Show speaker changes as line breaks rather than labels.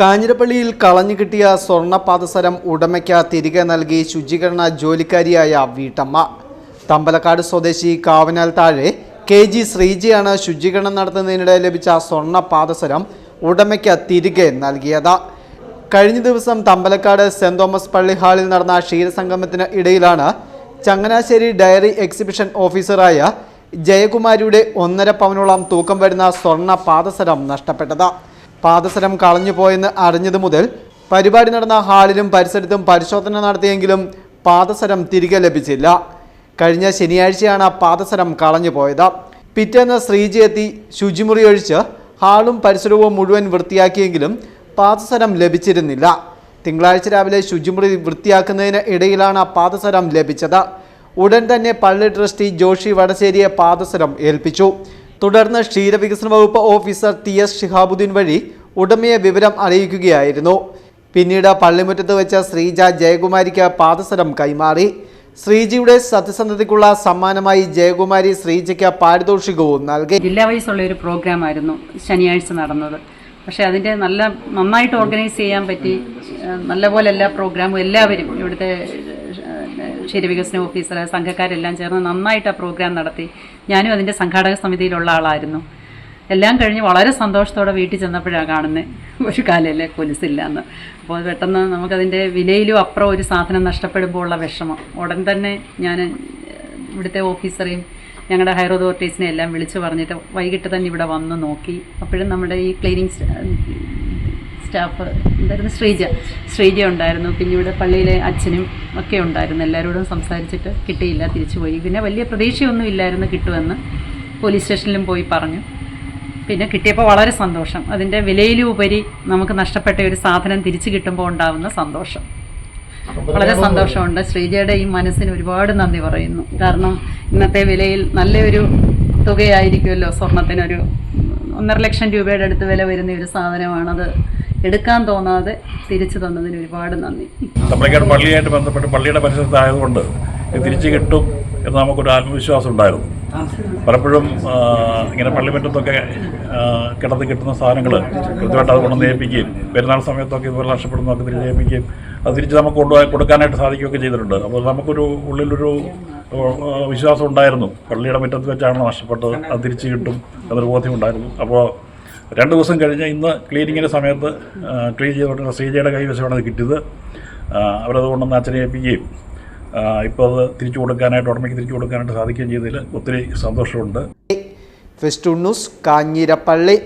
കാഞ്ഞിരപ്പള്ളിയിൽ കളഞ്ഞു കിട്ടിയ സ്വർണപാദസരം ഉടമയ്ക്ക് തിരികെ നൽകി ശുചീകരണ ജോലിക്കാരിയായ വീട്ടമ്മ. തമ്പലക്കാട് സ്വദേശി കാവനാൽ താഴെ കെ ജി ശ്രീജിയാണ് ശുചീകരണം നടത്തുന്നതിനിടെ ലഭിച്ച സ്വർണപാദസരം ഉടമയ്ക്ക് തിരികെ നൽകിയത്. കഴിഞ്ഞ ദിവസം തമ്പലക്കാട് സെന്റ് തോമസ് പള്ളി ഹാളിൽ നടന്ന ക്ഷീരസംഗമത്തിന് ഇടയിലാണ് ചങ്ങനാശ്ശേരി ഡയറി എക്സിബിഷൻ ഓഫീസറായ ജയകുമാരിയുടെ ഒന്നര പവനോളം തൂക്കം വരുന്ന സ്വർണ പാദസരം നഷ്ടപ്പെട്ടത്. പാദസരം കളഞ്ഞുപോയെന്ന് അറിഞ്ഞതു മുതൽ പരിപാടി നടന്ന ഹാളിലും പരിസരത്തും പരിശോധന നടത്തിയെങ്കിലും പാദസരം തിരികെ ലഭിച്ചില്ല. കഴിഞ്ഞ ശനിയാഴ്ചയാണ് പാദസരം കളഞ്ഞുപോയത് പിറ്റേന്ന് ശ്രീജി എത്തി ശുചിമുറി ഒഴിച്ച് ഹാളും പരിസരവും മുഴുവൻ വൃത്തിയാക്കിയെങ്കിലും പാദസരം ലഭിച്ചിരുന്നില്ല. തിങ്കളാഴ്ച രാവിലെ ശുചിമുറി വൃത്തിയാക്കുന്നതിന് ഇടയിലാണ് പാദസരം ലഭിച്ചത്. ഉടൻ തന്നെ പള്ളി ട്രസ്റ്റി ജോഷി വടശ്ശേരിയെ പാദസരം ഏൽപ്പിച്ചു. തുടർന്ന് ക്ഷീരവികസന വകുപ്പ് ഓഫീസർ ടി എസ് ഷിഹാബുദ്ദീൻ വഴി ഉടമയെ വിവരം അറിയിക്കുകയായിരുന്നു. പിന്നീട് പള്ളിമുറ്റത്ത് വെച്ച ശ്രീജ ജയകുമാരിക്ക് പാദസരം കൈമാറി. ശ്രീജിയുടെ സത്യസന്ധതയ്ക്കുള്ള സമ്മാനമായി ജയകുമാരി ശ്രീജയ്ക്ക് പാരിതോഷികവും നൽകി.
ജില്ലാ വൈസുള്ള ഒരു പ്രോഗ്രാം ആയിരുന്നു ശനിയാഴ്ച നടന്നത്. പക്ഷേ അതിന്റെ നല്ല നന്നായിട്ട് ഓർഗനൈസ് ചെയ്യാൻ പറ്റി. നല്ലപോലെ എല്ലാ പ്രോഗ്രാമും എല്ലാവരും ഇവിടുത്തെ ക്ഷീരവികസന ഓഫീസർ സംഘക്കാരെല്ലാം ചേർന്ന് നന്നായിട്ട് ആ പ്രോഗ്രാം നടത്തി. ഞാനും അതിന്റെ സംഘാടക സമിതിയിലുള്ള ആളായിരുന്നു. എല്ലാം കഴിഞ്ഞ് വളരെ സന്തോഷത്തോടെ വീട്ടിൽ ചെന്നപ്പോഴാണ് കാണുന്നത് ഒരു കാലല്ലേ കൊലുസില്ല എന്ന് അപ്പോൾ പെട്ടെന്ന് നമുക്കതിന്റെ വിലയിലും അപ്പുറം ഒരു സാധനം നഷ്ടപ്പെടുമ്പോൾ ഉള്ള വിഷമം. ഉടൻ തന്നെ ഞാൻ ഇവിടുത്തെ ഓഫീസറെയും ഞങ്ങളുടെ ഹയർ അതോറിറ്റീസിനെ എല്ലാം വിളിച്ചു പറഞ്ഞിട്ട് വൈകിട്ട് തന്നെ ഇവിടെ വന്ന് നോക്കി. അപ്പോഴും നമ്മുടെ ഈ ക്ലീനിങ് സ്റ്റാഫ് എന്തായിരുന്നു? ശ്രീജ ശ്രീജ ഉണ്ടായിരുന്നു. പിന്നെ ഇവിടെ പള്ളിയിലെ അച്ഛനും ഒക്കെ ഉണ്ടായിരുന്നു. എല്ലാവരോടും സംസാരിച്ചിട്ട് കിട്ടിയില്ല തിരിച്ചു പോയി. പിന്നെ വലിയ പ്രതീക്ഷയൊന്നും ഇല്ലായിരുന്നു കിട്ടുമെന്ന് പോലീസ് സ്റ്റേഷനിലും പോയി പറഞ്ഞു. പിന്നെ കിട്ടിയപ്പോൾ വളരെ സന്തോഷം. അതിന്റെ വിലയിലുപരി നമുക്ക് നഷ്ടപ്പെട്ട ഒരു സാധനം തിരിച്ചു കിട്ടുമ്പോൾ ഉണ്ടാകുന്ന സന്തോഷം. വളരെ സന്തോഷമുണ്ട്. ശ്രീജയുടെ ഈ മനസ്സിന് ഒരുപാട് നന്ദി പറയുന്നു. കാരണം ഇന്നത്തെ വിലയിൽ നല്ലൊരു തുകയായിരിക്കുമല്ലോ സ്വർണത്തിനൊരു ഒന്നര ലക്ഷം രൂപയുടെ അടുത്ത് വില വരുന്ന ഒരു സാധനമാണത്. എടുക്കാൻ തോന്നാതെ തിരിച്ചു തന്നതിന് ഒരുപാട് നന്ദി.
തമിഴ്നാട് പള്ളിയായിട്ട് ബന്ധപ്പെട്ട് പള്ളിയുടെ പരിസരത്തായതുകൊണ്ട് തിരിച്ചു കിട്ടും എന്ന് നമുക്കൊരു ആത്മവിശ്വാസം ഉണ്ടായിരുന്നു. പലപ്പോഴും ഇങ്ങനെ പള്ളിമറ്റത്തൊക്കെ കിടന്ന് കിട്ടുന്ന സാധനങ്ങൾ കൃത്യമായിട്ട് അത് കൊണ്ടുവന്ന് ഏൽപ്പിക്കുകയും പെരുന്നാൾ സമയത്തൊക്കെ ഇതുപോലെ നഷ്ടപ്പെടുന്നതൊക്കെ തിരിച്ച് ഏൽപ്പിക്കുകയും അത് തിരിച്ച് നമുക്ക് കൊണ്ടുപോയി കൊടുക്കാനായിട്ട് സാധിക്കുകയൊക്കെ ചെയ്തിട്ടുണ്ട്. അപ്പോൾ നമുക്കൊരു ഉള്ളിലൊരു വിശ്വാസം ഉണ്ടായിരുന്നു. പള്ളിയുടെ മുറ്റത്ത് വെച്ചാണ് നഷ്ടപ്പെട്ടത്. അത് തിരിച്ച് കിട്ടും എന്നൊരു ബോധ്യം ഉണ്ടായിരുന്നു അപ്പോൾ രണ്ട് ദിവസം കഴിഞ്ഞ് ഇന്ന് ക്ലീനിങ്ങിന്റെ സമയത്ത് ക്ലീൻ ചെയ്തുകൊണ്ടിരുന്ന ശ്രീജയുടെ കൈവശമാണ് അത് കിട്ടിയത്. അവരത് കൊണ്ടുവന്ന് അച്ഛനെ ഏൽപ്പിക്കുകയും ഇപ്പോൾ അത് തിരിച്ചു കൊടുക്കാനായിട്ട് ഉടമയ്ക്ക് തിരിച്ചു കൊടുക്കാനായിട്ട് സാധിക്കുകയും ചെയ്തതിൽ ഒത്തിരി സന്തോഷമുണ്ട്.
Festoon news Kanjirappally